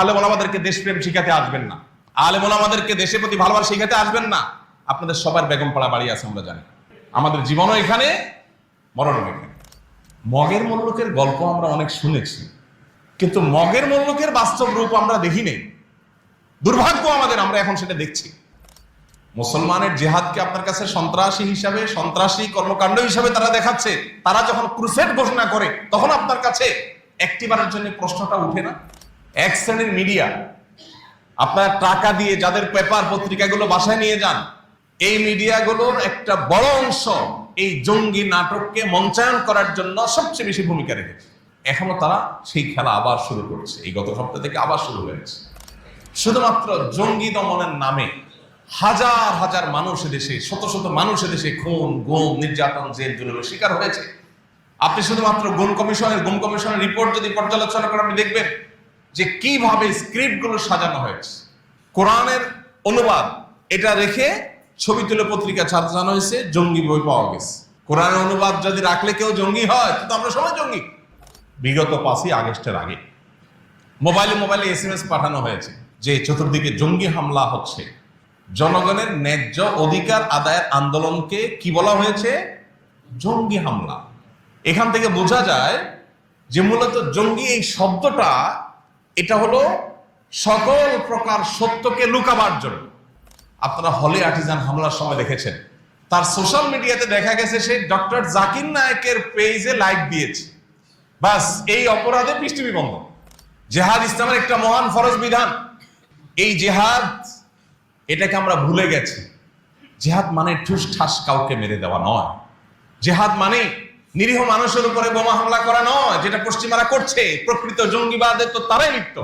আলেম আমাদেরকে দেশপ্রেম শিখাতে আসবেন না। আলেম আমাদেরকে দেশের প্রতি ভালোবাসা শিখাতে আসবেন না। আপনাদের সবার বেগম পাড়া বাড়ি আছে আমরা জানি। আমাদের জীবনও এখানে, মরণও এখানে। মগের মল্লুকের গল্প আমরা অনেক শুনেছি। কিন্তু মগের মল্লুকের বাস্তব রূপ আমরা দেখি নেই। দুর্ভাগ্য আমাদের, আমরা এখন সেটা দেখছি। মুসলমানের জেহাদকে আপনার কাছে সন্ত্রাসী হিসাবে, সন্ত্রাসী কর্মকাণ্ড হিসাবে তারা দেখাচ্ছে। তারা যখন ক্রুসেড ঘোষণা করে, তখন আপনার কাছে একটিবারের জন্য প্রশ্নটা উঠে না? এক শ্রেণির মিডিয়া আপনার টাকা দিয়ে যাদের পেপার পত্রিকাগুলো বাসায় নিয়ে যান, এই মিডিয়াগুলোর একটা বড় অংশ এই জঙ্গি নাটককে মঞ্চায়ন করার জন্য সবচেয়ে বেশি ভূমিকা রেখেছে। এখনও তারা সেই খেলা আবার শুরু করছে, এই গত সপ্তাহ থেকে আবার শুরু হয়েছে। শুধুমাত্র জঙ্গি দমনের নামে হাজার হাজার মানুষ দেশে শত শত মানুষ দেশে খুন, গুম, নির্যাতন, জেল, জুলুমের শিকার হয়েছে। আপনি শুধুমাত্র গুম কমিশনের গুম কমিশনের রিপোর্ট যদি পর্যালোচনা করেন, আপনি দেখবেন যে কীভাবে স্ক্রিপ্টগুলো সাজানো হয়েছে। কোরআনের অনুবাদ, এটা রেখে ছবি তুলে পত্রিকা ছাপানো হয়েছে, জঙ্গি বই পাওয়া গেছে। কোরআনের অনুবাদ যদি রাখলে কেউ জঙ্গি হয়, তো আমরা সবাই জঙ্গি। বিগত পাঁচই আগস্টের আগে। মোবাইলে মোবাইলে এস এম এস পাঠানো হয়েছে যে চতুর্দিকে জঙ্গি হামলা হচ্ছে। জনগণের ন্যায্য অধিকার আদায়ের আন্দোলনকে কি বলা হয়েছে? জঙ্গি হামলা। এখান থেকে বোঝা যায় যে মূলত জঙ্গি এই শব্দটা এটা হলো সকল প্রকার সত্যকে লুকাবার জন্য। আপনারা হলে আর্টিজান হামলার সময় দেখেছেন। তার সোশ্যাল মিডিয়াতে দেখা গেছে সে ডক্টর জাকির নায়কের পেজে লাইক দিয়েছে। বাস, এই অপরাধে পৃষ্ঠবী বন্ধ। জেহাদ ইসলামের একটা মহান ফরজ বিধান। এই জেহাদ, এটাকে আমরা ভুলে গেছি। জেহাদ মানে ঠুস ঠাস কাউকে মেরে দেওয়া নয়। জেহাদ মানে নিরীহ মানুষের উপরে বোমা হামলা করা নয়, যেটা পশ্চিমারা করছে। প্রকৃত জঙ্গিবাদের তো তারাই লিপ্ত।